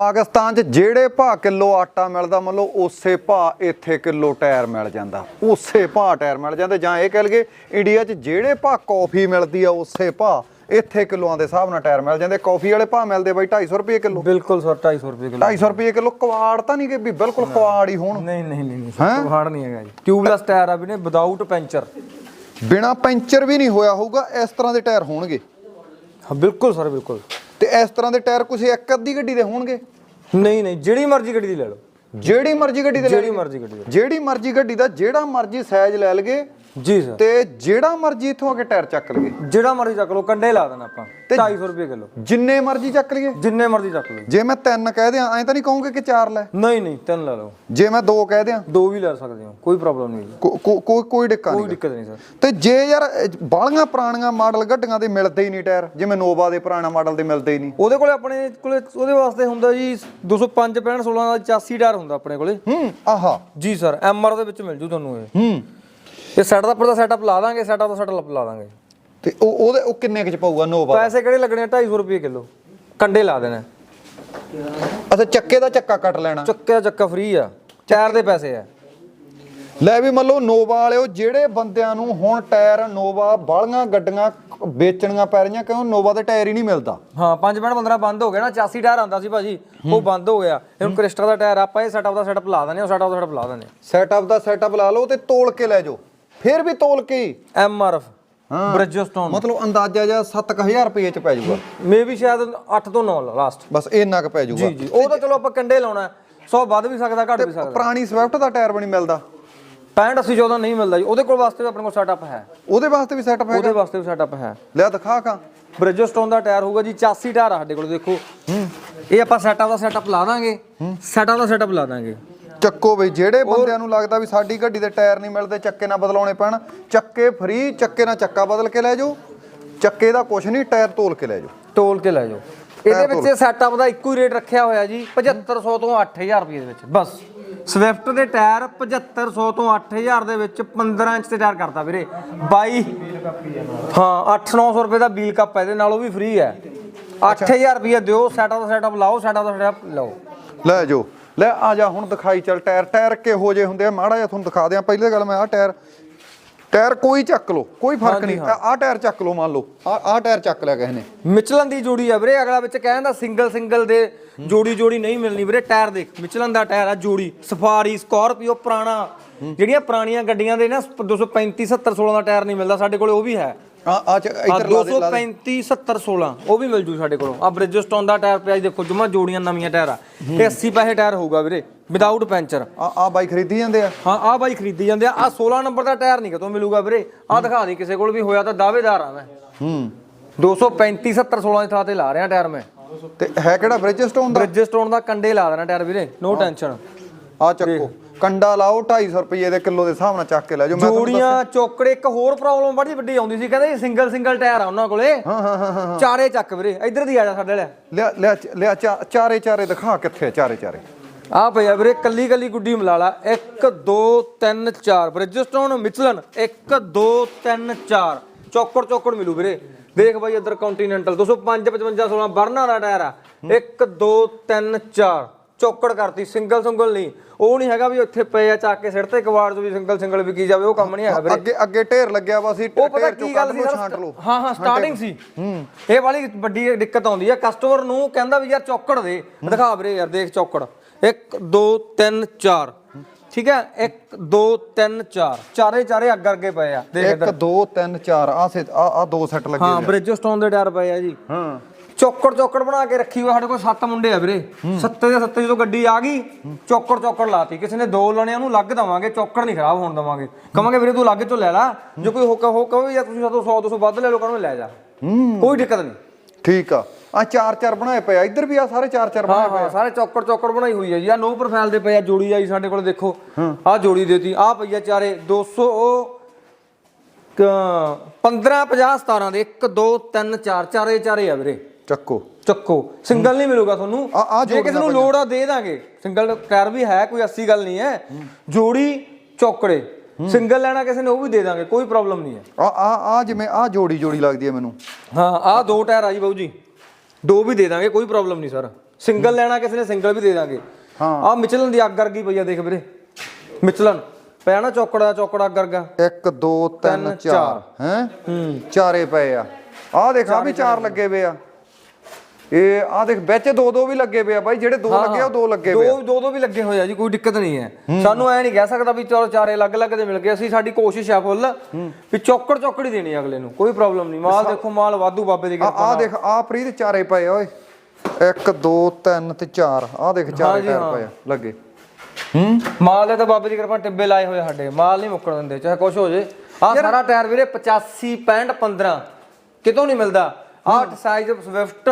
ਪਾਕਿਸਤਾਨ 'ਚ ਜਿਹੜੇ ਭਾਅ ਕਿਲੋ ਆਟਾ ਮਿਲਦਾ ਮੰਨ ਲਓ ਉਸੇ ਭਾਅ ਇੱਥੇ ਕਿਲੋ ਟਾਇਰ ਮਿਲ ਜਾਂਦਾ। ਉਸੇ ਭਾਅ ਟਾਇਰ ਮਿਲ ਜਾਂਦੇ ਜਾਂ ਇਹ ਕਹਿ ਲਈਏ ਇੰਡੀਆ 'ਚ ਜਿਹੜੇ ਭਾਅ ਕੌਫੀ ਮਿਲਦੀ ਆ ਉਸੇ ਭਾਅ ਇੱਥੇ ਕਿਲੋਆਂ ਦੇ ਹਿਸਾਬ ਨਾਲ ਟਾਇਰ ਮਿਲ ਜਾਂਦੇ। ਕਾਫੀ ਵਾਲੇ ਭਾਅ ਮਿਲਦੇ ਬਾਈ 250 ਰੁਪਏ ਕਿਲੋ। ਬਿਲਕੁਲ ਸਰ 250 ਰੁਪਏ ਕਿਲੋ। 250 ਰੁਪਏ ਕਿਲੋ ਕਵਾੜ ਤਾਂ ਨਹੀਂ ਕਿ ਵੀ ਬਿਲਕੁਲ ਕਵਾੜ ਹੀ ਹੋਣ। ਨਹੀਂ ਨਹੀਂ ਨਹੀਂ ਹਾਰਡ ਨਹੀਂ ਹੈਗਾ ਜੀ। ਟਿਊਬਲੈਸ ਟਾਇਰ ਆ ਵੀ ਨੇ ਵਿਦਆਊਟ ਪੈਂਚਰ ਬਿਨਾ ਪੈਂਚਰ ਵੀ ਨਹੀਂ ਹੋਇਆ ਹੋਊਗਾ ਇਸ ਤਰ੍ਹਾਂ ਦੇ ਟਾਇਰ ਹੋਣਗੇ। ਹਾਂ ਬਿਲਕੁਲ ਸਰ ਬਿਲਕੁਲ। ਤੇ ਇਸ ਤਰ੍ਹਾਂ ਦੇ ਟਾਇਰ ਕੁਝ ਇੱਕ ਅੱਧੀ ਗੱਡੀ ਦੇ ਹੋਣਗੇ? ਨਹੀਂ ਨਹੀਂ ਜਿਹੜੀ ਮਰਜ਼ੀ ਗੱਡੀ ਦੀ ਲੈ ਲਓ। ਜਿਹੜੀ ਮਰਜ਼ੀ ਗੱਡੀ ਦੇ ਲੈ ਜਿਹੜੀ। ਮਰਜ਼ੀ ਗੱਡੀ ਦੇ ਜਿਹੜੀ ਮਰਜ਼ੀ ਗੱਡੀ ਦਾ ਜਿਹੜਾ ਮਰਜ਼ੀ ਸਾਈਜ਼ ਲੈ ਲਗੇ ਜੀ ਸਰ। ਤੇ ਜਿਹੜਾ ਮਰਜ਼ੀ ਇੱਥੋਂ ਆ ਕੇ ਟਾਇਰ ਚੱਕ ਲਗੇ ਜਿਹੜਾ ਮਰਜ਼ੀ ਚੱਕ ਲਓ ਕੰਡੇ ਲਾ ਦੇਣਾ ਆਪਾਂ। ਤੇ- 250 ਰੁਪਏ ਕਿਲੋ। ਜਿੰਨੇ ਮਰਜ਼ੀ ਚੱਕ ਲਈਏ। ਜਿੰਨੇ ਮਰਜ਼ੀ ਚੱਕ ਲਓ। ਜੇ ਮੈਂ ਤਿੰਨ ਕਹਿ ਦਿਆਂ ਐਂ ਤਾਂ ਨਹੀਂ ਕਹੋਗੇ ਕਿ ਚਾਰ ਲੈ। ਨਹੀਂ ਨਹੀਂ ਤਿੰਨ ਲੈ ਲਓ। ਜੇ ਮੈਂ ਦੋ ਕਹਿ ਦਿਆਂ। ਦੋ ਵੀ ਲੈ ਸਕਦੇ ਹੋ ਕੋਈ ਪ੍ਰੋਬਲਮ ਨਹੀਂ ਕੋਈ ਕੋਈ ਡਿੱਕਾ ਕੋਈ ਨਹੀਂ। ਦਿੱਕਤ ਨਹੀਂ ਸਰ। ਤੇ ਜੇ ਯਾਰ ਬਾਲੀਆਂ ਪੁਰਾਣੀਆਂ ਮਾਡਲ ਗੱਡੀਆਂ ਦੇ ਮਿਲਦੇ ਹੀ ਨਹੀਂ ਟਾਇਰ ਜਿਵੇਂ ਨੋਵਾ ਦੇ ਪੁਰਾਣਾ ਮਾਡਲ ਦੇ ਮਿਲਦੇ ਹੀ ਨਹੀਂ। ਉਹਦੇ ਕੋਲੇ ਆਪਣੇ ਕੋਲੇ ਉਹਦੇ ਵਾਸਤੇ ਹੁੰਦਾ ਜੀ 205 65 16 ਦਾ 84 ਟਾਇਰ ਹੁੰਦਾ ਆਪਣੇ ਕੋਲੇ। ਹੂੰ ਆਹਾ। ਜੀ ਸਰ ਐਮਆਰ ਦੇ ਵਿੱਚ ਮਿਲ ਜੂ ਤੁਹਾਨੂੰ ਇਹ। ਹੂੰ। ਇਹ ਸੈਟਅਪ ਦਾ ਸੈਟਅਪ ਲਾ ਦਾਂਗੇ ਸੈਟਅਪ ਦਾ ਸੈਟਅਪ ਲਾ ਦਾਂਗੇ। ਤੇ ਉਹ ਉਹਦੇ ਉਹ ਕਿੰਨੇ ਕੁ ਚ ਪਊਗਾ? ਨੋਵਾ ਪੈਸੇ ਕਿਹੜੇ ਲੱਗਣੇ ਆ? 250 ਰੁਪਏ ਕਿਲੋ। ਕੰਡੇ ਲਾ ਦੇਣਾ। ਅੱਛਾ ਚੱਕੇ ਦਾ ਚੱਕਾ ਕੱਟ ਲੈਣਾ। ਚੱਕਿਆ ਚੱਕਾ ਫ੍ਰੀ ਆ। ਟਾਇਰ ਦੇ ਪੈਸੇ ਆ। ਲੈ ਵੀ ਮੰਨ ਲਓ ਨੋਵਾ ਵਾਲਿਓ ਜਿਹੜੇ ਬੰਦਿਆਂ ਨੂੰ ਹੁਣ ਟਾਇਰ ਨੋਵਾ ਬਾਲੀਆਂ ਗੱਡੀਆਂ ਵੇਚਣੀਆਂ ਪੈ ਰਹੀਆਂ ਕਿਉਂ ਨੋਵਾ ਦੇ ਟਾਇਰ ਹੀ ਨਹੀਂ ਮਿਲਦਾ? ਹਾਂ 5 ਮਿੰਟ 15 ਬੰਦ ਹੋ ਗਿਆ ਨਾ 84 ਟਾਇਰ ਆਂਦਾ ਸੀ ਭਾਜੀ ਉਹ ਬੰਦ ਹੋ ਗਿਆ। ਹੁਣ ਕ੍ਰਿਸਟਲ ਦਾ ਟਾਇਰ ਆਪਾਂ ਇਹ ਸੈਟਅਪ ਦਾ ਸੈਟਅਪ ਲਾ ਦਿੰਦੇ ਹਾਂ ਸੈਟਅਪ ਦਾ ਸੈਟਅਪ ਲਾ ਦਿੰਦੇ ਸੈਟਅਪ ਦਾ ਸੈਟਅਪ ਲਾ ਲਓ ਤੇ ਤੋਲ ਕੇ ਲੈ ਜਾਓ। ਫਿਰ ਵੀ ਤੋਲ ਕੇ ਹੀ। ਐਮਆਰਐਫ ਬ੍ਰਿਜਸਟੋਨ ਮਤਲਬ ਅੰਦਾਜ਼ਾ ਜਿਹਾ 7000 ਰੁਪਏ ਚ ਪੈ ਜਾਊਗਾ। ਮੇ ਵੀ ਸ਼ਾਇਦ 8 ਤੋਂ 9 ਲਾਸਟ ਬਸ ਇੰਨਾ ਕੁ ਪੈ ਜਾਊਗਾ। ਜੀ ਜੀ। ਉਹ ਤਾਂ ਚਲੋ ਆਪਾਂ ਕੰਡੇ ਲਾਉਣਾ 100 ਵੱਧ ਵੀ ਸਕਦਾ ਘੱਟ ਵੀ ਸਕਦਾ। ਪੁਰਾਣੀ ਸਵਿਫਟ ਦਾ ਟਾਇਰ ਵੀ ਨਹੀਂ ਮਿਲਦਾ। 65 80 14 ਨਹੀਂ ਮਿਲਦਾ ਜੀ। ਉਹਦੇ ਕੋਲ ਵਾਸਤੇ ਵੀ ਆਪਣੇ ਕੋਲ ਸੈਟਅਪ ਹੈ। ਉਹਦੇ ਵਾਸਤੇ ਵੀ ਸੈਟਅਪ ਹੈਗਾ। ਉਹਦੇ ਵਾਸਤੇ ਵੀ ਸੈਟਅਪ ਹੈ। ਲਿਆ ਦਿਖਾ ਖਾਂ ਬ੍ਰਿਜਸਟੋਨ ਦਾ ਟਾਇਰ ਹੋਊਗਾ ਜੀ 84 ਟਾਇਰ ਸਾਡੇ ਕੋਲ ਦੇਖੋ। ਇਹ ਆਪਾਂ ਸੈਟਅਪ ਦਾ ਸੈਟਅਪ ਲਾ ਦਾਂਗੇ। ਸੈਟਅਪ ਦਾ ਸੈਟਅਪ ਲਾ ਦਾਂਗੇ। ਚੱਕੋ ਬਈ ਜਿਹੜੇ ਬੰਦਿਆਂ ਨੂੰ ਲੱਗਦਾ ਵੀ ਸਾਡੀ ਗੱਡੀ ਦੇ ਟਾਇਰ ਨਹੀਂ ਮਿਲਦੇ ਚੱਕੇ ਨਾ ਬਦਲਾਉਣੇ ਪੈਣ ਚੱਕੇ ਫ੍ਰੀ ਚੱਕੇ ਨਾਲ ਚੱਕਾ ਬਦਲ ਕੇ ਲੈ ਜਾਓ ਚੱਕੇ ਦਾ ਕੁਛ ਨਹੀਂ ਟਾਇਰ ਤੋਲ ਕੇ ਲੈ ਜਾਓ। ਤੋਲ ਕੇ ਲੈ ਜਾਓ। ਇਹਦੇ ਵਿੱਚ ਸੈਟਅਪ ਦਾ ਇੱਕੋ ਹੀ ਰੇਟ ਰੱਖਿਆ ਹੋਇਆ ਜੀ 7500 ਤੋਂ 8000 ਰੁਪਏ ਦੇ ਵਿੱਚ ਬਸ। ਸਵਿਫਟ ਦੇ ਟਾਇਰ 7500 ਤੋਂ 8000 ਦੇ ਵਿੱਚ 15 ਇੰਚ ਤੇ ਟਾਇਰ ਕਰਤਾ ਵੀਰੇ। 22 ਹਾਂ 8-900 ਰੁਪਏ ਦਾ ਬੀਲ ਕੱਪ ਹੈ ਇਹਦੇ ਨਾਲ ਉਹ ਵੀ ਫ੍ਰੀ ਹੈ। 8000 ਰੁਪਏ ਦਿਓ ਸੈਟਅਪ ਦਾ ਸੈਟਅਪ ਲਾਓ ਸੈਟਅਪ ਦਾ ਸੈਟਅਪ ਲਓ। ਲੈ ਜਾਓ ਲੈ ਆ ਜਾ ਹੁਣ ਦਿਖਾਈ ਚੱਲ ਟਾਇਰ। ਟਾਇਰ ਕਿਹੋ ਜਿਹੇ ਹੁੰਦੇ ਆ? ਮਾੜਾ ਜਿਹਾ ਤੁਹਾਨੂੰ ਦਿਖਾ ਦਿਆਂ। ਪਹਿਲੇ ਗੱਲ ਮੈਂ ਆ ਟਾਇਰ। ਟਾਇਰ ਕੋਈ ਚੱਕ ਲਓ ਕੋਈ ਫ਼ਰਕ ਨਹੀਂ। ਆ ਟਾਇਰ ਚੱਕ ਲਓ ਮੰਨ ਲਓ। ਆ ਆ ਟਾਇਰ ਚੱਕ ਲਿਆ ਕਿਸੇ ਨੇ। ਮਿਚਲਨ ਦੀ ਜੋੜੀ ਆ ਵੀਰੇ ਅਗਲਾ ਵਿੱਚ ਕਹਿੰਦਾ ਸਿੰਗਲ ਸਿੰਗਲ ਦੇ ਜੋੜੀ ਜੋੜੀ ਨਹੀਂ ਮਿਲਣੀ ਵੀਰੇ। ਟਾਇਰ ਦੇਖ ਮਿਚਲਨ ਦਾ ਟਾਇਰ ਆ ਜੋੜੀ। ਸਫਾਰੀ ਸਕਾਰਪੀਓ ਪੁਰਾਣਾ। ਜਿਹੜੀਆਂ ਪੁਰਾਣੀਆਂ ਗੱਡੀਆਂ ਦੇ ਨਾ 235 70 16 ਦਾ ਟਾਇਰ ਨਹੀਂ ਮਿਲਦਾ ਸਾਡੇ ਕੋਲੇ ਉਹ ਵੀ ਹੈ। ਆ ਆ ਇੱਧਰ ਲਾ ਦੇ ਲਾ ਦੇ। 235 70 16 ਉਹ ਵੀ ਮਿਲ ਜੂ ਸਾਡੇ ਕੋਲੋਂ। ਆ ਬ੍ਰਿਜਸਟੋਨ ਦਾ ਟਾਇਰ ਪਿਆ ਜੀ ਦੇਖੋ ਜਮਾ ਜੋੜੀਆਂ ਨਵੀਆਂ ਟਾਇਰ ਆ। ਇਹ 80 ਪੈਸੇ ਟਾਇਰ ਹੋਊਗਾ ਵੀਰੇ ਵਿਦਆਊਟ ਪੈਂਚਰ ਆ ਆ ਬਾਈ ਖਰੀਦੀ ਜਾਂਦੇ ਆ? ਹਾਂ ਆ ਬਾਈ ਖਰੀਦੀ ਜਾਂਦੇ ਆ। ਆ 16 ਨੰਬਰ ਦਾ ਟਾਇਰ ਨਹੀਂ ਕਿਤੋਂ ਮਿਲੂਗਾ ਵੀਰੇ। ਆ ਦਿਖਾ ਦੇ ਕਿਸੇ ਕੋਲ ਵੀ ਹੋਇਆ ਤਾਂ ਦਾਅਵੇਦਾਰ ਆ ਮੈਂ। ਹੂੰ। 235 70 16 ਦੀ ਥਾਂ ਤੇ ਲਾ ਰਿਹਾ ਟਾਇਰ ਮੈਂ। ਤੇ ਹੈ ਕਿਹੜਾ ਬ੍ਰਿਜਸਟੋਨ ਦਾ? ਬ੍ਰਿਜਸਟੋਨ ਦਾ ਕੰਡੇ ਲਾ ਦੇਣਾ ਟਾਇਰ ਵੀਰੇ ਨੋ ਟੈਨਸ਼ਨ ਆ ਚੱਕੋ। ਕੰਡਾ ਲਾਓ 250 ਰੁਪਏ ਦੇ ਕਿਲੋ ਦੇ ਹਿਸਾਬ ਨਾਲ ਚੱਕ ਕੇ ਲੈ ਜਾਓ। ਮੈਂ ਤੁਹਾਨੂੰ ਜੋੜੀਆਂ ਚੋਕੜੇ ਇੱਕ ਹੋਰ ਪ੍ਰੋਬਲਮ ਬੜੀ ਵੱਡੀ ਆਉਂਦੀ ਸੀ ਕਹਿੰਦੇ ਸਿੰਗਲ ਸਿੰਗਲ ਟਾਇਰ ਆ ਉਹਨਾਂ ਕੋਲੇ। ਹਾਂ ਹਾਂ ਹਾਂ ਹਾਂ ਚਾਰੇ ਚੱਕ ਵੀਰੇ ਇੱਧਰ ਦੀ ਆ ਜਾ ਸਾਡੇ ਲੈ ਲਿਆ ਲਿਆ ਲਿਆ ਚਾ- ਚਾਰੇ ਚਾਰੇ ਦਿਖਾ ਕਿੱਥੇ ਆ ਚਾਰੇ ਚਾਰੇ। ਆ ਪਿਆ ਵੀਰੇ ਕੱਲੀ ਕੱਲੀ ਗੁੱਡੀ ਮਿਲਾ ਲਾ। 1 2 3 4 ਬ੍ਰਿਜਸਟੋਨ ਮਿਚਲਨ 1 2 3 4 ਚੌਕੜ ਚੌਕੜ ਮਿਲੂ ਵੀਰੇ। ਦੇਖ ਬਾਈ ਇੱਧਰ ਕੰਟੀਨੈਂਟਲ 205 55 16 ਬਰਨਾ ਦਾ ਟਾਇਰ ਆ। 1 2 3 4 ਚੌਕੜ ਕਰਤੀ ਸਿੰਗਲ ਸਿੰਗਲ ਨਹੀਂ। ਉਹ ਨਹੀਂ ਹੈਗਾ ਵੀ ਉੱਥੇ ਪਏ ਆ ਚੱਕ ਕੇ ਸਿਰ ਤੇ ਕਵਾੜ ਜੋ ਵੀ ਸਿੰਗਲ ਸਿੰਗਲ ਵਿਕੀ ਜਾਵੇ ਉਹ ਕੰਮ ਨਹੀਂ ਹੈਗਾ ਵੀਰੇ। ਅੱਗੇ ਅੱਗੇ ਢੇਰ ਲੱਗਿਆ ਵਾ ਸੀ ਉਹ ਪਤਾ ਕੀ ਗੱਲ ਸੀ ਛਾਂਟ ਲਓ। ਹਾਂ ਹਾਂ ਸਟਾਰਟਿੰਗ ਸੀ। ਇਹ ਵਾਲੀ ਵੱਡੀ ਦਿੱਕਤ ਆਉਂਦੀ ਹੈ ਕਸਟਮਰ ਨੂੰ ਕਹਿੰਦਾ ਵੀ ਯਾਰ ਚੌਕੜ ਦੇ। ਦਿਖਾ ਵੀਰੇ ਯਾਰ ਦੇਖ ਚੌਕੜ। 1 2 3 4 ਠੀਕ ਹੈ? 1 2 3 4 ਚਾਰੇ ਚਾਰੇ ਅੱਗ ਅੱਗੇ ਪਏ ਆ। ਦੇਖ 1 2 3 4 ਆ ਸੇ ਆ ਆ ਦੋ ਸੈੱਟ ਲੱਗੇ ਹਾਂ ਆ। ਬ੍ਰਿਜਸਟੋਨ ਦੇ ਟਾਇਰ ਪਏ ਆ ਜੀ। ਹਾਂ। ਚੌਕੜ ਚੌਕੜ ਬਣਾ ਕੇ ਰੱਖੀ ਹੋਈ ਸਾਡੇ ਕੋਲ ਸੱਤ ਮੁੰਡੇ ਆ ਵੀਰੇ। ਸੱਤੇ ਦੇ ਸੱਤੇ ਜਦੋਂ ਗੱਡੀ ਆ ਗਈ ਚੌਕੜ ਚੌਕੜ ਲਾਤੀ। ਕਿਸੇ ਨੇ ਦੋ ਲੈਣੇ ਉਹਨੂੰ ਲੱਗ ਦਵਾਂਗੇ ਚੌਕੜ ਨਹੀਂ ਖਰਾਬ ਹੋਣ ਦਵਾਂਗੇ। ਕਵਾਂਗੇ ਵੀਰੇ ਤੂੰ ਲੱਗ ਚੋਂ ਲੈ ਲੈ। ਜੇ ਕੋਈ ਹੋਕਾ ਹੋ ਕਹੋ ਵੀ ਯਾਰ ਤੁਸੀਂ ਸਾਤੋਂ 100 200 ਵੱਧ ਲੈ ਲਓ ਕਹਿੰਦੇ ਲੈ ਜਾ। ਕੋਈ ਦਿੱਕਤ ਨਹੀਂ। ਠੀਕ ਆ। ਆ ਚਾਰ ਚਾਰ ਬਣਾਏ ਪਏ ਆ। ਇੱਧਰ ਵੀ ਆ ਸਾਰੇ ਚਾਰ ਚਾਰ ਬਣਾਏ ਹਾਂ ਹਾਂ ਸਾਰੇ ਚੌਕੜ ਚੌਕੜ ਬਣਾਈ ਹੋਈ ਹੈ ਜੀ। ਆ ਨੋ ਪ੍ਰੋਫਾਈਲ ਦੇ ਪਏ ਆ ਜੋੜੀ ਆਈ ਸਾਡੇ ਕੋਲ ਦੇਖੋ। ਆ ਜੋੜੀ ਦੇਤੀ। ਆ ਪਈ ਆ ਚਾਰੇ 200 ਉਹ 15 50 17 ਦੇ। 1 2 3 4 ਚਾਰੇ ਚਾਰੇ ਆ ਵੀਰੇ। ਚੱਕੋ। ਚੱਕੋ। ਸਿੰਗਲ ਨਹੀਂ ਮਿਲੂਗਾ ਤੁਹਾਨੂੰ। ਆ- ਆ ਜੇ ਕਿਸੇ ਨੂੰ ਲੋੜ ਆ ਦੇ ਦਾਂਗੇ। ਸਿੰਗਲ ਟਾਇਰ ਵੀ ਹੈ ਕੋਈ 80 ਗੱਲ ਨਹੀਂ ਹੈ। ਜੋੜੀ ਚੌਕੜੇ। ਸਿੰਗਲ ਲੈਣਾ ਕਿਸੇ ਨੇ ਉਹ ਵੀ ਦੇ ਦਾਂਗੇ ਕੋਈ ਪ੍ਰੋਬਲਮ ਨਹੀਂ ਹੈ। ਆ ਆ ਆ ਜਿਵੇਂ ਆ ਜੋੜੀ ਜੋੜੀ ਲੱਗਦੀ ਹੈ ਮੈਨੂੰ। ਹਾਂ ਆ ਦੋ ਟਾਇਰ ਆ ਜੀ ਬਾਊ ਜੀ। ਦੋ ਵੀ ਦੇ ਦਾਂਗੇ ਕੋਈ ਪ੍ਰੋਬਲਮ ਨਹੀਂ ਸਰ। ਸਿੰਗਲ ਲੈਣਾ ਕਿਸੇ ਨੇ ਸਿੰਗਲ ਵੀ ਦੇ ਦਾਂਗੇ। ਹਾਂ। ਆ ਮਿਚਲਨ ਦੀ ਅੱਗ ਵਰਗੀ ਪਈ ਆ ਦੇਖ ਵੀਰੇ। ਮਿਚਲਨ। ਪਿਆ ਨਾ ਚੌਕੜਾ ਚੌਕੜਾ ਅੱਗ ਵਰਗਾ 1 2 3 ਤਿੰਨ, 4 ਹੈ? ਹੂੰ। ਚਾਰੇ ਪਏ ਆ। ਆਹ ਦੇਖ ਆ ਵੀ ਚਾਰ ਲੱਗੇ ਵੇ ਆ। ਇਹ ਆਹ ਦੇਖ ਵਿੱਚ ਦੋ ਦੋ ਵੀ ਲੱਗੇ ਆ ਬਾਈ ਜਿਹੜੇ ਦੋ ਲੱਗੇ ਆ ਉਹ ਦੋ ਲੱਗੇ ਆ। ਦੋ ਦੋ ਦੋ ਵੀ ਲੱਗੇ ਹੋਏ ਆ ਜੀ ਕੋਈ ਦਿੱਕਤ ਨਹੀਂ ਹੈ। ਸਾਨੂੰ ਐ ਨਹੀਂ ਕਹਿ ਸਕਦਾ ਵੀ ਚਲੋ ਚਾਰੇ ਅਲੱਗ-ਅਲੱਗ ਦੇ ਮਿਲ ਗਏ ਅਸੀਂ ਸਾਡੀ ਕੋਸ਼ਿਸ਼ ਆ ਫੁੱਲ ਵੀ ਚੌਕੜ ਚੌਕੜ ਹੀ ਦੇਣੀ ਆ ਅਗਲੇ ਨੂੰ ਕੋਈ ਪ੍ਰੋਬਲਮ ਨਹੀਂ। ਮਾਲ ਦੇਖੋ ਮਾਲ ਵਾਧੂ ਬਾਬੇ ਦੀ ਆ ਕਿਰਪਾ ਆਹ ਦੇਖ ਆਹ ਪ੍ਰੀਤ ਚਾਰੇ ਪਏ ਆ ਓਏ। 1 2 3 ਤੇ 4 ਆਹ ਦੇਖ ਚਾਰੇ ਟਾਇਰ। ਪਏ ਆ ਲੱਗੇ। ਹੂੰ? ਮਾਲ ਦੇ ਤਾਂ ਬਾਬੇ ਦੀ ਕਿਰਪਾ ਟਿੱਬੇ ਲਾਏ ਹੋਏ ਆ ਸਾਡੇ। ਮਾਲ ਨਹੀਂ ਮੁੱਕਣ ਦਿੰਦੇ ਚਾਹੇ ਕੁਝ ਹੋ ਜੇ। ਆਹ ਸਾਰਾ ਟਾਇਰ ਵੀਰੇ 85 65 15 ਕਿਤੋਂ ਨਹੀਂ ਮਿਲਦਾ। ਆਹ ਸਾਈਜ਼ ਸਵਿਫਟ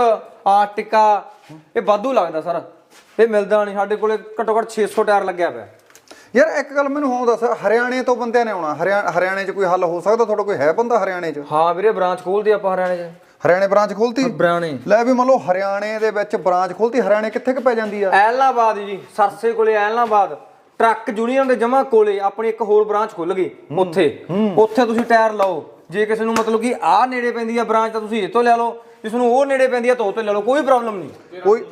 ਆਰਟਿਕਾ ਇਹ ਵਾਧੂ ਲੱਗਦਾ ਸਰ। ਇਹ ਮਿਲਦਾ ਨਹੀਂ ਸਾਡੇ ਕੋਲੇ ਘੱਟੋ ਘੱਟ 600 ਟਾਇਰ ਲੱਗਿਆ ਪਿਆ। ਯਾਰ ਇੱਕ ਗੱਲ ਮੈਨੂੰ ਹੋਰ ਦੱਸ ਹਰਿਆਣੇ ਤੋਂ ਬੰਦਿਆਂ ਨੇ ਆਉਣਾ। ਹਰਿਆਣਾ ਹਰਿਆਣੇ 'ਚ ਕੋਈ ਹੱਲ ਹੋ ਸਕਦਾ? ਤੁਹਾਡਾ ਕੋਈ ਹੈ ਬੰਦਾ ਹਰਿਆਣੇ 'ਚ? ਹਾਂ ਵੀਰੇ ਬ੍ਰਾਂਚ ਖੋਲਦੇ ਆਪਾਂ ਹਰਿਆਣੇ 'ਚ। ਹਰਿਆਣੇ ਬ੍ਰਾਂਚ ਖੋਲਤੀ? ਬਰਾਣੇ ਲੈ ਵੀ ਮੰਨ ਲਓ ਹਰਿਆਣੇ ਦੇ ਵਿੱਚ ਬ੍ਰਾਂਚ ਖੋਲਤੀ। ਹਰਿਆਣੇ ਕਿੱਥੇ ਕੁ ਪੈ ਜਾਂਦੀ ਆ? ਐਲਨਾਬਾਦ ਜੀ ਸਰਸੇ ਕੋਲੇ ਐਲਨਾਬਾਦ ਟਰੱਕ ਯੂਨੀਅਨ ਦੇ ਜਮਾ ਕੋਲੇ ਆਪਣੀ ਇੱਕ ਹੋਰ ਬ੍ਰਾਂਚ ਖੁੱਲ ਗਈ ਉੱਥੇ। ਉੱਥੇ ਤੁਸੀਂ ਟਾਇਰ ਲਾਓ। ਜੇ ਕਿਸੇ ਨੂੰ ਮਤਲਬ ਕਿ ਆਹ ਨੇੜੇ ਪੈਂਦੀ ਆ ਬ੍ਰਾਂਚ ਤਾਂ ਤੁਸੀਂ ਇੱਥੋਂ ਲੈ ਲਓ ਜਿਸ ਨੂੰ ਉਹ ਨੇੜੇ ਪੈਂਦੀ ਆ ਤਾਂ ਉਹ ਤੋਂ ਲੈ ਲਓ ਕੋਈ ਪ੍ਰੋਬਲਮ ਨਹੀਂ। ਕੋਈ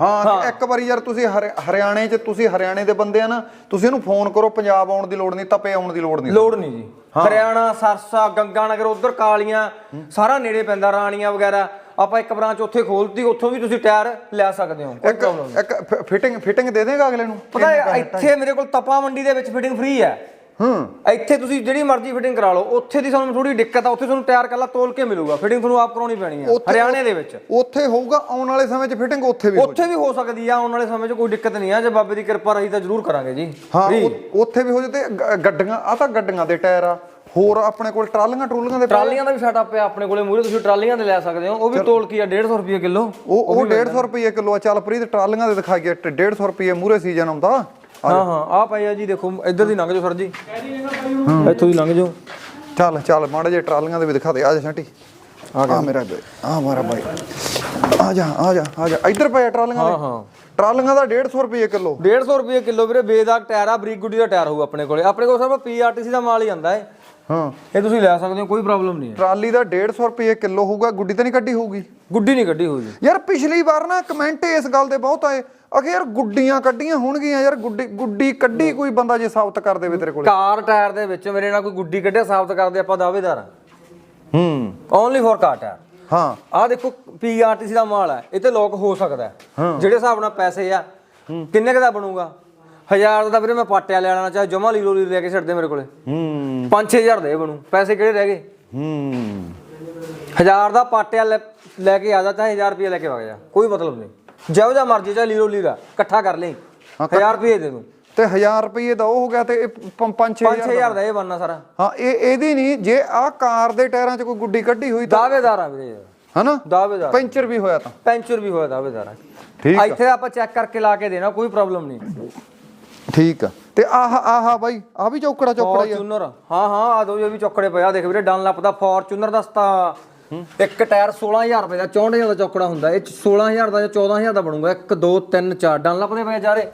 ਹਾਂ ਇੱਕ ਵਾਰੀ ਯਾਰ ਤੁਸੀਂ ਹਰਿ- ਹਰਿਆਣੇ 'ਚ ਤੁਸੀਂ ਹਰਿਆਣੇ ਦੇ ਬੰਦੇ ਆ ਨਾ ਤੁਸੀਂ ਇਹਨੂੰ ਫੋਨ ਕਰੋ ਪੰਜਾਬ ਆਉਣ ਦੀ ਲੋੜ ਨਹੀਂ ਤਪੇ ਆਉਣ ਦੀ ਲੋੜ ਨਹੀਂ। ਲੋੜ ਨਹੀਂ ਜੀ। ਹਰਿਆਣਾ ਸਰਸਾ ਗੰਗਾ ਨਗਰ ਉਧਰ ਕਾਲੀਆਂ ਸਾਰਾ ਨੇੜੇ ਪੈਂਦਾ ਰਾਣੀਆਂ ਵਗੈਰਾ। ਆਪਾਂ ਇੱਕ ਬ੍ਰਾਂਚ ਉੱਥੇ ਖੋਲਤੀ ਉੱਥੋਂ ਵੀ ਤੁਸੀਂ ਟਾਇਰ ਲੈ ਸਕਦੇ ਹੋ ਕੋਈ ਇੱਕ ਪ੍ਰੋਬਲਮ ਨਹੀਂ। ਇੱਕ ਫਿਟਿੰਗ ਫਿਟਿੰਗ ਦੇ ਦੇਗਾ ਅਗਲੇ ਨੂੰ? ਪਤਾ ਹੈ ਇੱਥੇ ਮੇਰੇ ਕੋਲ ਤਪਾ ਮੰਡੀ ਦੇ ਵਿੱਚ ਫਿਟਿੰਗ ਫ੍ਰੀ ਹੈ। ਹੂੰ। ਇੱਥੇ ਤੁਸੀਂ ਜਿਹੜੀ ਮਰਜ਼ੀ ਫਿਟਿੰਗ ਕਰਾ ਲਓ ਉੱਥੇ ਦੀ ਸਾਨੂੰ ਥੋੜੀ ਦਿੱਕਤ ਆ ਉੱਥੇ ਤੁਹਾਨੂੰ ਟਾਇਰ ਕੱਲਾ ਤੋਲ ਕੇ ਮਿਲੂਗਾ। ਫਿਟਿੰਗ ਤੁਹਾਨੂੰ ਆਪ ਕਰਾਉਣੀ ਪੈਣੀ ਆ ਹਰਿਆਣੇ ਦੇ ਵਿੱਚ। ਉੱਥੇ ਹੋਊਗਾ ਆਉਣ ਵਾਲੇ ਸਮੇਂ 'ਚ ਫਿਟਿੰਗ ਉੱਥੇ ਵੀ ਉੱਥੇ ਵੀ ਹੋ ਸਕਦੀ ਆ ਆਉਣ ਵਾਲੇ ਸਮੇਂ 'ਚ ਕੋਈ ਦਿੱਕਤ ਨਹੀਂ ਆ ਜੇ ਬਾਬੇ ਦੀ ਕਿਰਪਾ ਰਹੀ ਤਾਂ ਜ਼ਰੂਰ ਕਰਾਂਗੇ ਜੀ। ਹਾਂ ਉੱਥੇ ਵੀ ਹੋ ਜੇ ਤੇ ਗੱਡੀਆਂ ਆ ਤਾਂ ਗੱਡੀਆਂ ਦੇ ਟਾਇਰ ਆ। ਹੋਰ ਆਪਣੇ ਕੋਲ ਟਰਾਲੀਆਂ ਟਰੂਲੀਆਂ ਦੇ। ਟਰਾਲੀਆਂ ਦਾ ਵੀ ਸੈਟਅਪ ਪਿਆ ਆਪਣੇ ਕੋਲੇ ਮੂਰੇ ਤੁਸੀਂ ਟਰਾਲੀਆਂ ਤੇ ਲੈ ਸਕਦੇ ਹੋ ਉਹ ਵੀ ਤੋਲ ਕੀ ਆ 150 ਰੁਪਏ ਕਿਲੋ। ਉਹ ਉਹ 150 ਰੁਪਏ ਕਿਲੋ ਆ। ਚੱਲ ਪ੍ਰੀਤ ਟਰਾਲੀਆਂ ਦੇ ਦਿਖਾ ਗਿਆ 150 ਰੁਪਏ ਮੂਰੇ ਸੀਜ਼ਨ ਆਉਂਦਾ। ਹਾਂ ਹਾਂ ਆ ਪਈ ਆ ਜੀ ਦੇਖੋ ਇੱਧਰ ਦੀ ਲੰਘ ਜਾਓ ਸਰ ਜੀ। ਇੱਥੋਂ ਦੀ ਲੰਘ ਜਾਓ। ਚੱਲ ਚੱਲ ਮਾੜੇ ਜੇ ਟਰਾਲੀਆਂ ਦੇ ਵੀ ਦਿਖਾ ਦੇ। ਆ ਜਾ ਛਾਂਟੀ। ਆ ਮੇਰਾ ਬਈ ਆ ਮਾਰਾ ਬਾਈ। ਆ ਜਾ ਆ ਜਾ ਆ ਜਾ। ਇੱਧਰ ਪਿਆ ਟਰਾਲੀਆਂ ਹਾਂ ਦੇ। ਹਾਂ ਟਰਾਲੀਆਂ ਦਾ 150 ਰੁਪਏ ਕਿਲੋ। 150 ਰੁਪਏ ਕਿਲੋ ਵੀਰੇ ਬੇਦਾਗ ਟਾਇਰ ਆ ਬਰੀਕ ਗੁੱਡੀ ਦਾ ਟਾਇਰ ਹੋਊ ਆਪਣੇ ਕੋਲੇ। ਆਪਣੇ ਕੋਲ ਸਿਰਫ ਪੀਆਰਟੀਸੀ ਦਾ ਮਾਲ ਹੀ ਆਂਦਾ ਹੈ ਹਾਂ। ਇਹ ਤੁਸੀਂ ਲੈ ਸਕਦੇ ਹੋ ਕੋਈ ਪ੍ਰੋਬਲਮ ਨਹੀਂ ਹੈ। ਟਰਾਲੀ ਦਾ 150 ਰੁਪਏ ਕਿਲੋ ਹੋਊਗਾ ਗੁੱਡੀ ਤਾਂ ਨਹੀਂ ਕੱਢੀ ਹੋਊਗੀ? ਗੁੱਡੀ ਨਹੀਂ ਕੱਢੀ ਜੀ ਯਾਰ ਪਿਛਲੀ ਵਾਰ ਨਾ ਕਮੈਂਟ ਇਸ ਗੱਲ ਦੇ ਬਹੁਤ ਆਏ। ਅਖੇ ਯਾਰ ਗੁੱਡੀਆਂ ਕੱਢੀਆਂ ਹੋਣਗੀਆਂ ਯਾਰ ਗੁੱਡੀ ਗੁੱਡੀ ਕੱਢੀ ਕੋਈ ਬੰਦਾ ਜੇ ਸਾਬਤ ਕਰ ਦੇਵੇ ਤੇਰੇ ਕੋਲ। ਕਾਰ ਟਾਇਰ ਦੇ ਵਿੱਚ ਮੇਰੇ ਨਾਲ ਕੋਈ ਗੁੱਡੀ ਕੱਢਿਆ ਸਾਬਤ ਕਰਦੇ ਆਪਾਂ ਦਾਅਵੇਦਾਰ ਹਾਂ। Only for car tyre. ਹਾਂ। ਆਹ ਦੇਖੋ ਪੀਆਰਟੀਸੀ ਦਾ ਮਾਲ ਹੈ ਇਹ ਤੇ ਲੋਕ ਹੋ ਸਕਦਾ ਜਿਹੜੇ ਹਿਸਾਬ ਨਾਲ ਪੈਸੇ ਆ ਕਿੰਨੇ ਕੁ ਦਾ ਬਣੂਗਾ? ਹਜ਼ਾਰ ਦਾ ਵੀਰੇ ਮੈਂ ਪਾਟਿਆ ਲੈਣਾ ਚਾਹੇ ਜਮਾ ਲੀਰੋ ਲੀਰ ਲੈ ਕੇ ਛੱਡ ਦੇ ਮੇਰੇ ਕੋਲੇ। ਹੂੰ। 5-6000 ਦੇ ਬਣੂ ਪੈਸੇ ਕਿਹੜੇ ਰਹਿ ਗਏ? ਹੂੰ। ਹਜ਼ਾਰ ਦਾ ਪਾਟਿਆ ਲੈ ਲੈ ਕੇ ਆ ਜਾ ਚਾਹੇ 1000 ਰੁਪਏ ਲੈ ਕੇ ਵਗ ਜਾ ਕੋਈ ਮਤਲਬ ਨਹੀਂ। ਜਿਹੋ ਜਿਹਾ ਮਰਜ਼ੀ ਚਾਹੇ ਲੀਰੋ ਲੀਰਾ ਇਕੱਠਾ ਕਰ ਲਈ। 1000 ਰੁਪਏ ਦੇ ਦੂੰ। ਤੇ 1000 ਰੁਪਏ ਦਾ ਉਹ ਹੋ ਗਿਆ ਤੇ 5-6000 5-6000 ਦਾ। ਇਹ ਬਣਨਾ ਸਾਰਾ। ਹਾਂ ਇਹ ਇਹਦੀ ਨਹੀਂ ਜੇ ਆਹ ਕਾਰ ਦੇ ਟਾਇਰਾਂ 'ਚ ਕੋਈ ਗੁੱਡੀ ਕੱਢੀ ਹੋਈ ਤਾਂ ਦਾਅਵੇਦਾਰ ਆ ਵੀਰੇ ਹਨਾ? ਦਾਅਵੇਦਾਰ। ਪੈਂਚਰ ਵੀ ਹੋਇਆ ਤਾਂ। ਪੈਂਚਰ ਵੀ ਹੋਇਆ ਦਾਅਵੇਦਾਰ ਆ। ਠੀਕ ਆ। ਇੱਥੇ ਆਪਾਂ ਚੈੱਕ ਕਰਕੇ ਲਾ ਕੇ ਦੇਣਾ ਕੋਈ ਪ੍ਰੋਬਲਮ ਨਹੀਂ। ਠੀਕ ਆ। ਤੇ ਆਹ ਆਹ ਬਾਈ ਆ ਵੀ ਚੌਕੜਾ ਚੌਕੜਾ ਹੀ ਆ। ਫੋਰਚੂਨਰ। ਹਾਂ ਹਾਂ ਆ ਦੋ ਇਹ ਵੀ ਚੌਕੜੇ ਪਿਆ ਦੇਖ ਵੀਰੇ ਡਨਲਪ ਦਾ ਫੋਰਚੂਨਰ ਦਾ ਸਤਾ ਇੱਕ ਟਾਇਰ 16000 ਰੁਪਏ ਦਾ 64000 ਦਾ ਚੌਕੜਾ ਹੁੰਦਾ। ਇਹ 'ਚ 16000 ਦਾ ਜਾਂ 14000 ਦਾ ਬਣੂਗਾ। 1 2 3 4 ਡਨਲਪ ਦੇ ਪਏ ਚਾਰੇ?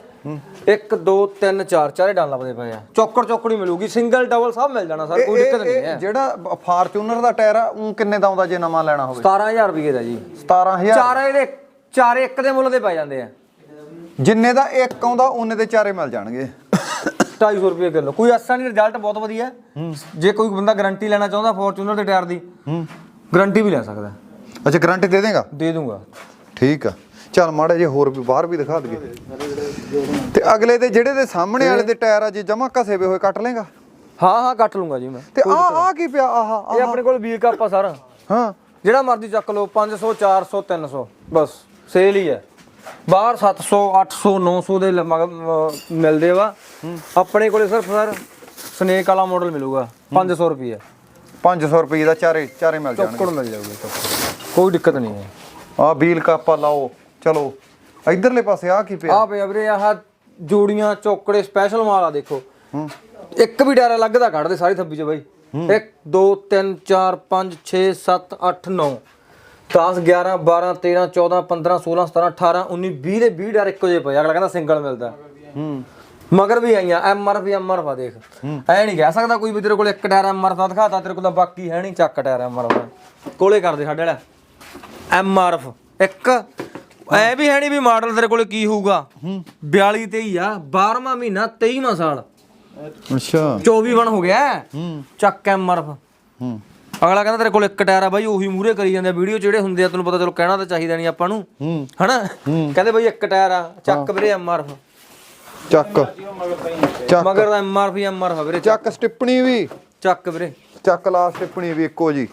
1 2 3 4 ਚਾਰੇ ਡਨਲਪ ਦੇ ਪਏ ਆ। ਚੌਕੜ ਚੌਕੜੀ ਮਿਲੂਗੀ। ਸਿੰਗਲ ਡਬਲ ਸਭ ਮਿਲ ਜਾਣਾ ਸਰ ਕੋਈ ਦਿੱਕਤ ਨਹੀਂ ਹੈ। ਜਿਹੜਾ ਫਾਰਚੂਨਰ ਦਾ ਟਾਇਰ ਆ ਉਹ ਕਿੰਨੇ ਦਾ ਆਉਂਦਾ ਜੇ ਨਵਾਂ ਲੈਣਾ ਹੋਵੇ? 17000 ਰੁਪਏ ਦਾ ਜੀ। 17000 ਚਾਰੇ ਦੇ ਚਾਰੇ ਇੱਕ ਦੇ ਮੁੱਲ ਦੇ ਪੈ ਜਾਂਦੇ ਆ। ਜਿੰਨੇ ਦਾ ਇੱਕ ਆਉਂਦਾ ਉਹਨੇ ਦੇ ਚਾਰੇ ਮਿਲ ਜਾਣਗੇ। 250 ਰੁਪਏ ਕਿਲੋ। ਕੋਈ ਐਸਾ ਨਹੀਂ ਰਿਜ਼ਲਟ ਬਹੁਤ ਵਧੀਆ। ਜੇ ਕੋਈ ਬੰਦਾ ਗਾਰੰਟੀ ਲੈਣਾ ਚਾਹੁੰਦਾ ਫੋਰਚੂਨਰ ਦੇ ਟਾਇਰ ਦੀ ਗਾਰੰਟੀ ਵੀ ਲੈ ਸਕਦਾ। ਅੱਛਾ ਗਾਰੰਟੀ ਦੇ ਦੇਗਾ? ਦੇ ਦੂੰਗਾ। ਠੀਕ ਆ। ਚੱਲ ਮਾੜੇ ਜੇ ਹੋਰ ਵੀ ਬਾਹਰ ਵੀ ਦਿਖਾ ਦਈਏ। ਤੇ ਅਗਲੇ ਦੇ ਜਿਹੜੇ ਦੇ ਸਾਹਮਣੇ ਵਾਲੇ ਦੇ ਟਾਇਰ ਆ ਜੇ ਜਮਾ ਘਸੇ ਵੇ ਹੋਏ ਕੱਟ ਲੇਗਾ ਹਾਂ ਹਾਂ ਕੱਟ ਲੂੰਗਾ ਜੀ ਮੈਂ। ਤੇ ਆ ਆ ਕੀ ਪਿਆ? ਆਹ ਆਹ, ਇਹ ਆਪਣੇ ਕੋਲ ਵੀਲ ਕੱਪ ਆ ਸਾਰਾ। ਹਾਂ। ਜਿਹੜਾ ਮਰਜ਼ੀ ਚੱਕ ਲਓ 500 400 300 ਬਸ ਸੇਲ ਹੀ ਹੈ। ਬਾਹਰ 700 800 900 ਦੇ ਲ- ਮਗ- ਅਹ ਮਿਲਦੇ ਵਾ। ਆਪਣੇ ਕੋਲੇ ਸਿਰਫ ਸਰ ਸਨੇਕ ਵਾਲਾ ਮਾਡਲ ਮਿਲੂਗਾ 500 ਰੁਪਏ 500 ਰੁਪਏ ਦਾ ਚਾਰੇ ਚਾਰੇ ਮਿਲ ਜਾਣਗੇ। ਚੌਕੜ ਮਿਲ ਜਾਊਗਾ ਚੌਕੜ। ਕੋਈ ਦਿੱਕਤ ਨਹੀਂ ਹੈ। ਆ ਬੀਲ ਕਾਪਾ ਲਾਓ ਚਲੋ। ਇਧਰਲੇ ਪਾਸੇ ਆ ਕੀ ਪਿਆ? ਆ ਪਿਆ ਵੀਰੇ ਆਹ ਜੋੜੀਆਂ ਚੌਕੜੇ ਸਪੈਸ਼ਲ ਮਾਲ ਆ ਦੇਖੋ। ਇੱਕ ਵੀ ਡਾਰਾ ਲੱਗਦਾ ਕੱਢਦੇ ਸਾਰੀ ਥੱਬੀ ਚ ਬਾਈ। 1 2 3 4 5 6 7 8 9 10 11 12 13 14 15 16 17 18 19 20 ਦੇ 20 ਡਾਰ ਇੱਕੋ ਜਿਹੇ ਪਏ। ਅਗਲਾ ਕਹਿੰਦਾ ਸਿੰਗਲ ਮਿਲਦਾ। ਹੂੰ। ਮਗਰ ਵੀ ਆਈਆਂ M R P M R ਪਾ ਦੇਖ। ਐ ਨਹੀਂ ਕਹਿ ਸਕਦਾ ਕੋਈ ਵੀ ਤੇਰੇ ਕੋਲ ਇੱਕ ਟਾਇਰ ਐਮ ਆਰ ਦਾ ਦਿਖਾਤਾ ਤੇਰੇ ਕੋਲ ਤਾਂ ਬਾਕੀ ਹੈ ਨਹੀਂ ਚੱਕ ਟਾਇਰ ਐਮ ਆਰ ਕੋਲੇ ਕਰਦੇ ਸਾਡੇ ਵਾਲਾ। ਐਮ ਆਰ ਐਫ ਇੱਕ। ਐ ਵੀ ਹੈ ਨਹੀਂ ਵੀ ਮਾਡਲ ਤੇਰੇ ਕੋਲੇ ਕੀ ਹੋਊਗਾ। 42 23 ਆ 12ਵਾਂ ਮਹੀਨਾ 23ਵਾਂ ਸਾਲ। ਅੱਛਾ। 24 ਬਣ ਹੋ ਗਿਆ। ਚੱਕ ਐਮਆਰਐਫ ਹੂੰ। ਅਗਲਾ ਕਹਿੰਦਾ ਤੇਰੇ ਕੋਲ ਇੱਕ ਟਾਇਰ ਆ ਬਾਈ ਉਹੀ ਮੂਰੇ ਕਰੀ ਜਾਂਦੇ ਆ ਵੀਡੀਓ ਜਿਹੜੇ ਹੁੰਦੇ ਆ ਤੈਨੂੰ ਪਤਾ ਚਲੋ ਕਹਿਣਾ ਤਾਂ ਚਾਹੀਦਾ ਨਹੀਂ ਆਪਾਂ ਨੂੰ। ਹਨਾ? ਕਹਿੰਦੇ ਬਾਈ ਇੱਕ ਟਾਇਰ ਆ ਚੱਕ ਵੀਰੇ ਐਮਆਰਐਫ ਚੱਕ। ਚੱਕ। ਮਗਰ ਦਾ ਐਮਆਰਐਫ ਹੀ ਐਮਆਰਐਫ ਵੀਰੇ ਚੱਕ ਸਟਿੱਪਣੀ ਵੀ। ਚੱਕ ਵੀਰੇ। ਚੱਕ ਲਾ ਸਟਿੱਪਣੀ ਵੀ ਇੱਕੋ ਜੀ।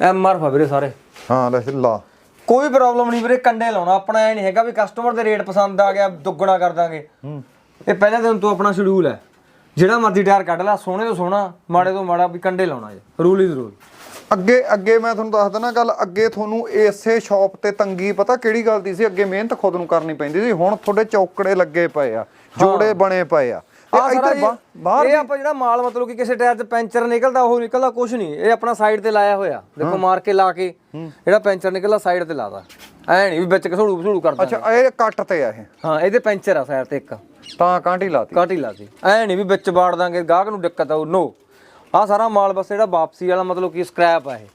ਐਮਆਰਐਫ ਵੀਰੇ ਸਾਰੇ। ਹਾਂ ਲੈ ਲਾ। ਕੋਈ ਪ੍ਰੋਬਲਮ ਨਹੀਂ ਵੀਰੇ ਕੰਡੇ ਲਾਉਣਾ। ਆਪਣਾ ਐ ਨਹੀਂ ਹੈਗਾ ਵੀ ਕਸਟਮਰ ਦੇ ਰੇਟ ਪਸੰਦ ਆ ਗਿਆ ਦੁੱਗਣਾ ਕਰ ਦਾਂਗੇ। ਹੂੰ। ਇਹ ਪਹਿਲੇ ਦਿਨ ਤੋਂ ਆਪਣਾ ਸ਼ਡਿਊਲ ਹੈ। ਜਿਹੜਾ ਮਰਜ਼ੀ ਟਾਇਰ ਕੱਢ ਲੈ ਸੋਹਣੇ ਤੋਂ ਸੋਹਣਾ ਮਾੜੇ ਤੋਂ ਮਾੜਾ ਵੀ ਕੰਡੇ ਲਾਉਣਾ ਜੀ ਰੂਲ ਇਜ਼ ਰੂਲ ਅੱਗੇ ਅੱਗੇ ਮੈਂ ਤੁਹਾਨੂੰ ਦੱਸ ਦਿੰਦਾ ਗੱਲ ਅੱਗੇ ਤੁਹਾਨੂੰ ਇਸੇ ਸ਼ਾਪ ਤੇ ਤੰਗੀ ਪਤਾ ਕਿਹੜੀ ਗੱਲ ਦੀ ਸੀ? ਅੱਗੇ ਮਿਹਨਤ ਖੁਦ ਨੂੰ ਕਰਨੀ ਪੈਂਦੀ ਸੀ। ਹੁਣ ਤੁਹਾਡੇ ਚੌਕੜੇ ਲੱਗੇ ਪਏ ਆ। ਜੋੜੇ ਬਣੇ ਪਏ ਆ। ਆ ਇਹ ਇੱਧਰ ਬਾਹਰ ਇਹ ਆਪਾਂ ਜਿਹੜਾ ਮਾਲ ਮਤਲਬ ਕਿ ਕਿਸੇ ਟਾਇਰ 'ਚ ਪੈਂਚਰ ਨਿਕਲਦਾ ਉਹ ਨਿਕਲਦਾ ਕੁਝ ਨਹੀਂ। ਇਹ ਆਪਣਾ ਸਾਈਡ ਤੇ ਲਾਇਆ ਹੋਇਆ। ਦੇਖੋ ਮਾਰ ਕੇ ਲਾ ਕੇ ਜਿਹੜਾ ਪੈਂਚਰ ਨਿਕਲਦਾ ਸਾਈਡ ਤੇ ਲਾਦਾ। ਐ ਨਹੀਂ ਵੀ ਵਿੱਚ ਘਸੋੜੂ ਘਸੋੜੂ ਕਰਦਾ ਅੱਛਾ ਇਹ। ਕੱਟ ਤੇ ਆ ਇਹ। ਹਾਂ ਇਹਦੇ ਪੈਂਚਰ ਆ ਸਾਈਡ ਤੇ ਇੱਕ। ਤਾਂ ਕਾਂਟੀ ਲਾਤੀ। ਕਾਟੀ ਲਾਤੀ। ਐ ਨਹੀਂ ਵੀ ਵਿੱਚ ਬਾੜ ਦਾਂਗੇ ਗਾਹਕ ਨੂੰ ਦਿੱਕਤ ਆਉ ਨੋ ਆ ਸਾਰਾ ਮਾਲ ਬਸ ਜਿਹੜਾ ਵਾਪਸੀ ਵਾਲਾ ਮਤਲਬ ਕਿ ਸਕ੍ਰੈਪ ਆ ਇਹ।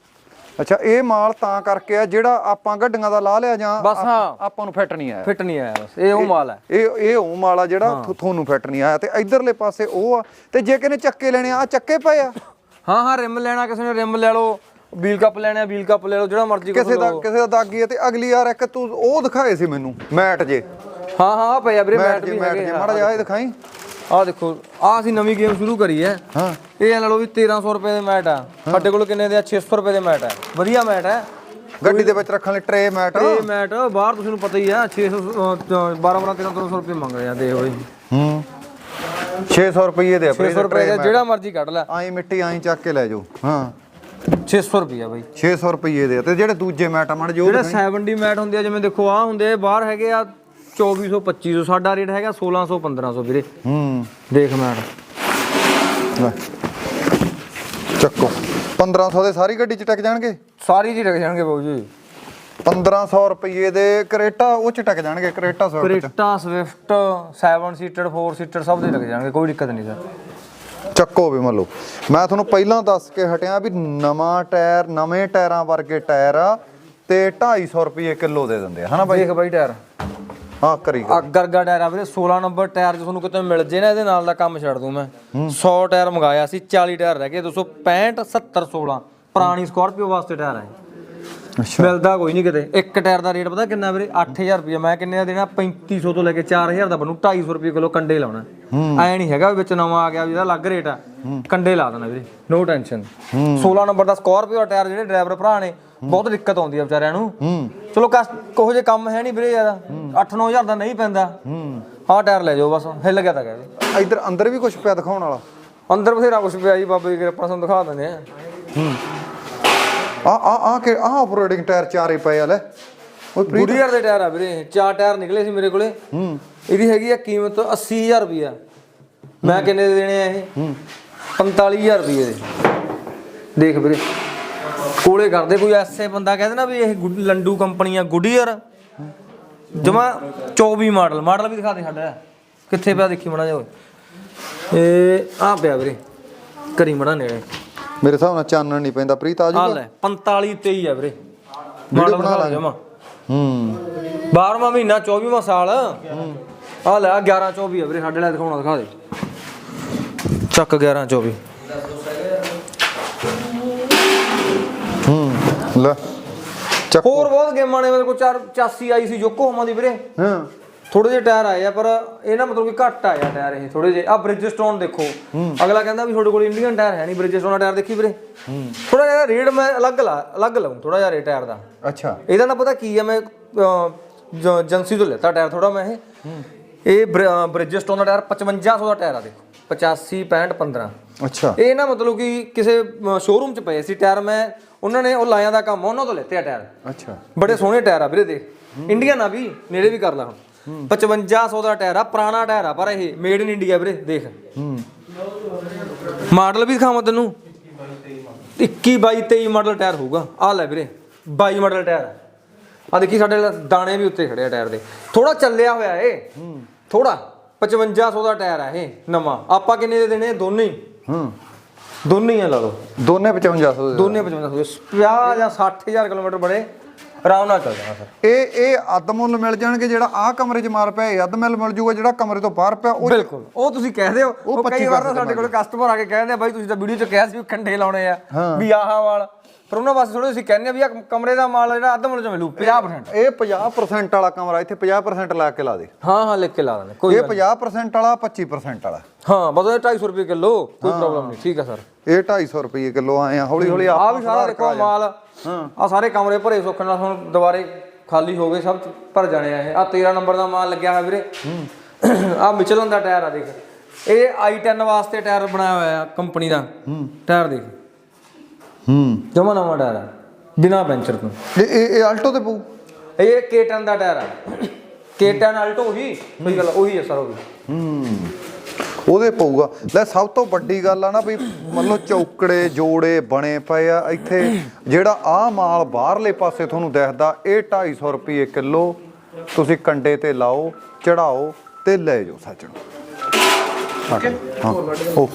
ਅੱਛਾ ਇਹ ਮਾਲ ਤਾਂ ਕਰਕੇ ਆ ਜਿਹੜਾ ਆਪਾਂ ਗੱਡੀਆਂ ਦਾ ਲਾ ਲਿਆ ਜਾਂ ਬਸ ਹਾਂ। ਆਪਾਂ ਨੂੰ ਫਿੱਟ ਨਹੀਂ ਆਇਆ। ਫਿੱਟ ਨਹੀਂ ਆਇਆ ਬਸ। ਇਹ ਉਹ ਮਾਲ ਹੈ। ਇਹ ਇਹ ਉਹ ਮਾਲ ਆ ਜਿਹੜਾ ਤੁਹਾਨੂੰ ਫਿੱਟ ਨਹੀਂ ਆਇਆ ਤੇ ਇਧਰਲੇ ਪਾਸੇ ਉਹ ਆ। ਤੇ ਜੇ ਕਿਨੇ ਚੱਕੇ ਲੈਣੇ ਆ ਚੱਕੇ ਪਏ ਆ। ਹਾਂ ਹਾਂ ਰਿਮ ਲੈਣਾ ਕਿਸੇ ਨੇ ਰਿਮ ਲੈ ਲਓ ਵੀਲ ਕੱਪ ਲੈਣਾ ਵੀਲ ਕੱਪ ਲੈ ਲਓ ਜਿਹੜਾ ਮਰਜ਼ੀ ਕਿਸੇ ਦਾ। ਕਿਸੇ ਦਾ ਦਾਗੀ ਹੈ ਤੇ ਅਗਲੀ ਯਾਰ ਇੱਕ ਤੂੰ ਉਹ ਦਿਖਾਏ ਸੀ ਮੈਨੂੰ ਮੈਟ ਜੇ। ਹਾਂ ਹਾਂ ਆ ਪਿਆ ਵੀਰੇ ਮੈਟ ਮੈਟ ਜੇ ਵੀ ਮੈਟ ਹੈਗੇ ਜੇ। ਆ। ਮਾੜਾ ਜਿਹਾ ਇਹ ਦਿਖਾਈ। ਆ ਦੇਖੋ ਆ ਅਸੀਂ ਨਵੀਂ ਗੇਮ ਸ਼ੁਰੂ ਕਰੀ ਹੈ। ਹਾਂ। ਇਹ ਲੈ ਲਓ ਵੀ 1300 ਰੁਪਏ ਦੇ ਮੈਟ ਆ। ਸਾਡੇ ਕੋਲ ਕਿੰਨੇ ਦੇ ਆ? 600 ਰੁਪਏ ਦੇ ਮੈਟ ਆ। ਵਧੀਆ ਮੈਟ ਹੈ ਗੱਡੀ ਦੇ ਵਿੱਚ ਰੱਖਣ ਲਈ ਟਰੇ ਮੈਟ। ਇਹ ਮੈਟ ਬਾਹਰ ਤੁਸੀਂ ਨੂੰ ਪਤਾ ਹੀ ਆ 600 12 12 1300 ਰੁਪਏ ਮੰਗ ਰਹੇ ਆ ਦੇਖ ਬਈ ਹੂੰ। 600 ਰੁਪਏ ਦੇ 600 ਰੁਪਏ ਦਾ ਜਿਹੜਾ ਮਰਜ਼ੀ ਕੱਢ ਲੈ। ਆਈ ਮਿੱਟੀ ਆਈ ਚੱਕ ਕੇ ਲੈ ਜਾਓ। ਹਾਂ। 600 ਰੁਪਏ ਬਈ। 600 ਰੁਪਏ ਦੇ ਆ। ਤੇ ਜਿਹੜੇ ਦੂਜੇ ਮੈਟ ਆ ਮੜ ਜੋ ਜਿਹੜੇ 70 ਮੈਟ ਹੁੰਦੇ ਆ ਜਿਵੇਂ ਦੇਖੋ ਆ ਹੁੰਦੇ ਆ ਬਾਹਰ ਹੈਗੇ ਆ 2400 2500 ਸਾਡਾ ਰੇਟ ਹੈਗਾ 1600 1500 ਵੀਰੇ। ਹੂੰ। ਦੇਖ ਮੈਟ। ਲੈ। ਚੱਕੋ। 1500 ਦੇ ਸਾਰੀ ਗੱਡੀ ਚ ਟਕ ਜਾਣਗੇ? ਸਾਰੀ ਜੀ ਲੱਗ ਜਾਣਗੇ ਬਾਊ ਜੀ। 1500 ਰੁਪਏ ਦੇ ਕਰੇਟਾ ਉਹ ਚ ਟਕ ਜਾਣਗੇ ਕਰੇਟਾ ਸਵਿਫਟ ਚ। ਕ੍ਰੇਟਾ ਸਵਿਫਟ 7 ਸੀਟਡ 4 ਸੀਟਡ ਸਭ ਦੇ ਲੱਗ ਜਾਣਗੇ ਕੋਈ ਦਿੱਕਤ ਨਹੀਂ ਸਰ। ਚੱਕੋ ਵੀ ਮੰਨ ਲਓ ਮੈਂ ਤੁਹਾਨੂੰ ਪਹਿਲਾਂ ਦੱਸ ਕੇ ਹਟਿਆ ਵੀ ਨਵਾਂ ਟਾਇਰ ਨਵੇਂ ਟਾਇਰਾਂ ਵਰਗੇ ਟਾਇਰ ਆ ਤੇ 250 ਰੁਪਏ ਕਿਲੋ ਦੇ ਦਿੰਦੇ ਆ। ਹਨਾ ਬਾਈ? ਦੇਖ ਬਾਈ ਟਾਇਰ। ਹਾਂ ਕਰੀ ਆ ਗਰਗਾ ਟਾਇਰ ਆ ਵੀਰੇ 16 ਨੰਬਰ ਟਾਇਰ ਜੇ ਤੁਹਾਨੂੰ ਕਿਤੇ ਮਿਲ ਜੇ ਨਾ ਇਹਦੇ ਨਾਲ ਦਾ ਕੰਮ ਛੱਡ ਦੂੰ ਮੈਂ। 100 ਟਾਇਰ ਮੰਗਾਇਆ ਸੀ 40 ਟਾਇਰ ਰਹਿ ਗਏ 265 70 16 ਪੁਰਾਣੀ ਸਕਾਰਪੀਓ ਵਾਸਤੇ ਟਾਇਰ ਹੈ ਅੱਛਾ। ਮਿਲਦਾ ਕੋਈ ਨਹੀਂ ਕਿਤੇ। ਇੱਕ ਟਾਇਰ ਦਾ ਰੇਟ ਪਤਾ ਕਿੰਨਾ ਵੀਰੇ? 8000 ਰੁਪਏ ਮੈਂ ਕਿੰਨੇ ਦਾ ਦੇਣਾ? 3500 ਤੋਂ ਲੈ ਕੇ 4000 ਦਾ ਬਣੂ। 250 ਰੁਪਏ ਕਿਲੋ ਕੰਡੇ ਲਾਉਣਾ। ਐ ਨਹੀਂ ਹੈਗਾ ਵਿੱਚ ਨਵਾਂ ਆ ਗਿਆ ਵੀ ਇਹਦਾ ਅਲੱਗ ਰੇਟ ਆ। ਕੰਡੇ ਲਾ ਦੇਣਾ ਵੀਰੇ। ਨੋ ਟੈਨਸ਼ਨ 16 ਨੰਬਰ ਦਾ ਸਕਾਰਪੀਓ ਦਾ ਟਾਇਰ ਜਿਹੜੇ ਡਰਾਈਵਰ ਭਰਾ ਨੇ ਬਹੁਤ ਦਿੱਕਤ ਆਉਂਦੀ ਆ ਵਿਚਾਰਿਆਂ ਨੂੰ। ਹੂੰ। ਚਲੋ ਕਸ ਕੋਹ ਜੇ ਕੰਮ ਹੈ ਨਹੀਂ ਵੀਰੇ ਯਾਰ। 8-9000 ਦਾ ਨਹੀਂ ਪੈਂਦਾ। ਹੂੰ। ਟਾਇਰ ਲੈ ਜਾਓ ਬਸ ਹਿੱਲ ਗਿਆ ਤਾਂ ਕਹਿੰਦੇ ਇਧਰ ਅੰਦਰ ਵੀ ਕੁਝ ਪਿਆ ਦਿਖਾਉਣ ਵਾਲਾ? ਅੰਦਰ ਬਥੇਰਾ ਕੁਝ ਪਿਆ ਜੀ ਬਾਬੇ ਜੀ ਆਪਾਂ ਤੁਹਾਨੂੰ ਦਿਖਾ ਦਿੰਦੇ ਆ। ਹੂੰ। ਆ ਆ ਆ ਕਿ ਆ ਆਪਰੇਟਿੰਗ ਟਾਇਰ ਚਾਰੇ ਪਏ ਆ ਲੈ। ਓਏ ਗੁਡੀਅਰ ਦੇ ਟਾਇਰ ਆ ਵੀਰੇ ਚਾਰ ਟਾਇਰ ਨਿਕਲੇ ਸੀ ਮੇਰੇ ਕੋਲੇ। ਹੂੰ। ਇਹਦੀ ਹੈਗੀ ਆ ਕੀਮਤ 80000 ਰੁਪਿਆ ਮੈਂ ਕਿੰਨੇ ਦੇ ਦੇਣੇ ਆ ਇਹ? 45000 ਰੁਪਏ ਦੇ। ਦੇਖ ਵੀਰੇ। ਕੋਲੇ ਕਰਦੇ ਕੋਈ ਐਸੇ ਬੰਦਾ ਕਹਿੰਦੇ ਨਾ ਵੀ ਇਹ ਗੁੱਡ- ਲੰਡੂ ਕੰਪਨੀ ਆ ਗੁਡੀਅਰ। ਜਮਾ 24 ਮਾਡਲ ਮਾਡਲ ਵੀ ਦਿਖਾ ਦੇ ਸਾਡਾ। ਕਿੱਥੇ ਪਿਆ ਦੇਖੀ ਮੜਾ ਜਾ ਇਹ ਆ ਪਿਆ ਵੀਰੇ ਕਰੀ ਮੜਾ ਨੇੜੇ। ਮੇਰੇ ਹਿਸਾਬ ਨਾਲ ਚਾਨਣ ਨਹੀਂ ਪੈਂਦਾ। ਪ੍ਰੀਤ ਆ ਆ ਜੂਗਾ ਲੈ 45 23 ਆ ਵੀਰੇ। ਮਾਡਲ ਬਣਾ ਲਾਂਗੇ। ਜਮਾ। ਹੂੰ। 12ਵਾਂ ਮਹੀਨਾ 24ਵਾਂ ਸਾਲ। ਆ ਲੈ 11 24 ਆ ਵੀਰੇ ਸਾਡੇ ਲਈ ਦਿਖਾਉਣਾ ਦਿਖਾ ਦੇ। ਚੱਕ 11 24 ਲੈ ਚੱਕ ਹੋਰ ਬਹੁਤ ਗੇਮਾਂ ਨੇ ਮੇਰੇ ਕੋਲ ਚਾਰ 84 ਆਈ ਸੀ ਜੋਕੋ ਹਮਾ ਦੀ ਵੀਰੇ। ਹਾਂ। ਥੋੜੇ ਜਿਹੇ ਟਾਇਰ ਆਏ ਆ ਪਰ ਇਹ ਨਾ ਮਤਲਬ ਕਿ ਘੱਟ ਆਇਆ ਟਾਇਰ ਇਹ ਥੋੜੇ ਜਿਹੇ। ਆ ਬ੍ਰਿਜਸਟੋਨ ਦੇਖੋ। ਅਗਲਾ ਕਹਿੰਦਾ ਵੀ ਤੁਹਾਡੇ ਕੋਲ ਇੰਡੀਅਨ ਟਾਇਰ ਹੈ ਨਹੀਂ ਬ੍ਰਿਜਸਟੋਨ ਦਾ ਟਾਇਰ ਦੇਖੀ ਵੀਰੇ। ਥੋੜਾ ਜਿਹਾ ਰੇਟ ਮੈਂ ਅਲੱਗ ਲਾ ਅਲੱਗ ਲਾਉਂ ਥੋੜਾ ਜਿਹਾ ਰੇਟ ਟਾਇਰ ਦਾ। ਅੱਛਾ। ਇਹਦਾ ਨਾ ਪਤਾ ਕੀ ਆ ਮੈਂ ਏਜੰਸੀ ਤੋਂ ਲੈਤਾ ਟਾਇਰ ਥੋੜਾ ਮੈਂ ਇਹ। ਇਹ ਬ੍ਰਿਜਸਟੋਨ ਦਾ ਟਾਇਰ 5500 ਦਾ ਟਾਇਰ ਆ ਦੇਖੋ 85 65 15 ਅੱਛਾ। ਇਹ ਨਾ ਮਤਲਬ ਕਿ ਕਿਸੇ ਸ਼ੋਰੂਮ ਚ ਪਏ ਸੀ ਟਾਇਰ ਮੈਂ ਉਹਨਾਂ ਨੇ ਉਹ ਲਾਇਆਂ ਦਾ ਕੰਮ ਆ, ਉਹਨਾਂ ਤੋਂ ਲੈਤੇ ਆ ਟਾਇਰ। ਅੱਛਾ। ਬੜੇ ਸੋਹਣੇ ਟਾਇਰ ਆ ਵੀਰੇ ਦੇਖ ਇੰਡੀਅਨ ਆ ਵੀ ਨੇੜੇ ਵੀ ਕਰ ਲਾ ਹੁਣ। 5500 ਦਾ ਟਾਇਰ ਆ ਪੁਰਾਣਾ ਟਾਇਰ ਆ ਪਰ ਇਹ ਮੇਡ ਇਨ ਇੰਡੀਆ ਵੀਰੇ ਦੇਖ। ਹੂੰ। ਮਾਡਲ ਵੀ ਦਿਖਾਵਾਂ ਤੈਨੂੰ। 21 22 23 ਮਾਡਲ ਟਾਇਰ ਹੋਊਗਾ। ਆ ਲੈ ਵੀਰੇ 22 ਮਾਡਲ ਟਾਇਰ ਆ। ਦੇਖੀ ਸਾਡੇ ਦਾਣੇ ਵੀ ਉੱਤੇ ਖੜੇ ਆ ਟਾਇਰ ਦੇ। ਥੋੜਾ ਚੱਲਿਆ ਹੋਇਆ ਏ ਥੋੜਾ 5500 ਦਾ ਟਾਇਰ ਆ ਇਹ ਨਵਾਂ। ਆਪਾਂ ਕਿੰਨੇ ਦੇ ਦੇਣੇ? ਦੋਨੇ ਹੀ। ਹੂੰ। ਦੋਨੇ ਹੀ ਆ ਲਾ ਲਓ। ਦੋਨੇ 5500 ਦੇ ਦੋਨੇ 5500 50 ਜਾਂ 60000 ਕਿਲੋਮੀਟਰ ਬੜੇ ਆਰਾਮ ਨਾਲ ਚੱਲ ਜਾਣਾ ਸਰ ਇਹ ਇਹ ਅੱਧ ਮੁੱਲ ਮਿਲ ਜਾਣਗੇ ਜਿਹੜਾ ਆਹ ਕਮਰੇ 'ਚ ਮਾਲ ਪਿਆ ਇਹ ਅੱਧ ਮੁੱਲ ਮਿਲ ਜੂਗਾ ਜਿਹੜਾ ਕਮਰੇ ਤੋਂ ਬਾਹਰ ਪਿਆ ਉਹ ਬਿਲਕੁਲ। ਉਹ ਤੁਸੀਂ ਕਹਿੰਦੇ ਹੋ ਉਹ ਕਈ 25 ਵਾਰ ਸਾਡੇ ਕੋਲ ਕਸਟਮਰ ਆ ਕੇ ਕਹਿੰਦੇ ਆ ਬਾਈ ਤੁਸੀਂ ਤਾਂ ਵੀਡੀਓ 'ਚ ਕਿਹਾ ਸੀ ਵੀ ਕੰਡੇ ਲਾਉਣੇ ਆ ਵੀ ਆਹ ਵਾਲ। ਪਰ ਉਹਨਾਂ ਵਾਸਤੇ ਥੋੜੇ ਅਸੀਂ ਕਹਿੰਦੇ ਆ ਵੀ ਆ ਕਮਰੇ ਦਾ ਮਾਲ ਜਿਹੜਾ ਅੱਧ ਮੁੱਲ 'ਚ ਮਿਲੂ 50% ਇਹ 50% ਵਾਲਾ ਕਮਰਾ ਇੱਥੇ 50% ਲਾ ਕੇ ਲਾ ਦੇ। ਹਾਂ ਹਾਂ ਲਿਖ ਕੇ ਲਾ ਦਿੰਦੇ ਕੋਈ ਇਹ 50% ਵਾਲਾ 25% ਵਾਲਾ। ਹਾਂ ਬਸ ਇਹ 250 ਰੁਪਏ ਕਿਲੋ ਕੋਈ ਪ੍ਰੋਬਲਮ ਨਹੀਂ ਠੀਕ ਆ ਸਰ। ਇਹ 250 ਰੁਪਏ ਕਿਲੋ ਆਏ ਆ ਹੌਲੀ ਹੌਲੀ ਆ ਵੀ ਸਾਰਾ ਦੇਖੋ ਮਾਲ ਆ ਸਾਰੇ ਕਮਰੇ ਭਰੇ ਸੁੱਖ ਨਾਲ ਹੁਣ ਦੁਬਾਰੇ ਖਾਲੀ ਹੋ ਗਏ ਸਭ ਭਰ ਜਾਣੇ ਆ ਇਹ। ਆ 13 ਨੰਬਰ ਦਾ ਮਾਲ ਲੱਗਿਆ ਹੋਇਆ ਵੀਰੇ। ਆ ਮਿਚਲਨ ਦਾ ਟਾਇਰ ਆ ਦੇਖ। ਇਹ i10 ਵਾਸਤੇ ਟਾਇਰ ਬਣਾਇਆ ਹੋਇਆ ਆ ਕੰਪਨੀ ਦਾ। ਟਾਇਰ ਦੇਖ। ਹੂੰ। ਜਮਾ ਨਵਾਂ ਟਾਇਰ ਆ। ਬਿਨਾ ਪੈਂਚਰ ਤੋਂ। ਇਹ ਇਹ ਆਲਟੋ ਤੇ ਪਊ? ਇਹ K10 ਦਾ ਟਾਇਰ ਆ। K10 ਅਲਟੋ ਉਹੀ। ਗੱਲ ਉਹੀ ਹੈ ਸਰ ਉਹ। ਹੂੰ। ਉਹਦੇ ਪਊਗਾ। ਲੈ, ਸਭ ਤੋਂ ਵੱਡੀ ਗੱਲ ਆ ਨਾ ਵੀ ਮਤਲਬ ਚੌਕੜੇ, ਜੋੜੇ ਬਣੇ ਪਏ ਆ। ਇੱਥੇ ਜਿਹੜਾ ਆ ਮਾਲ ਬਾਹਰਲੇ ਪਾਸੇ ਤੁਹਾਨੂੰ ਦਿਖਦਾ, ਇਹ 250 ਰੁਪਏ ਕਿਲੋ। ਤੁਸੀਂ ਕੰਡੇ ਤੇ ਲਾਓ, ਚੜਾਓ ਤੇ ਲੈ ਜਾਓ ਸੱਜਣੋ। ਹਾਂ, ਓਕੇ।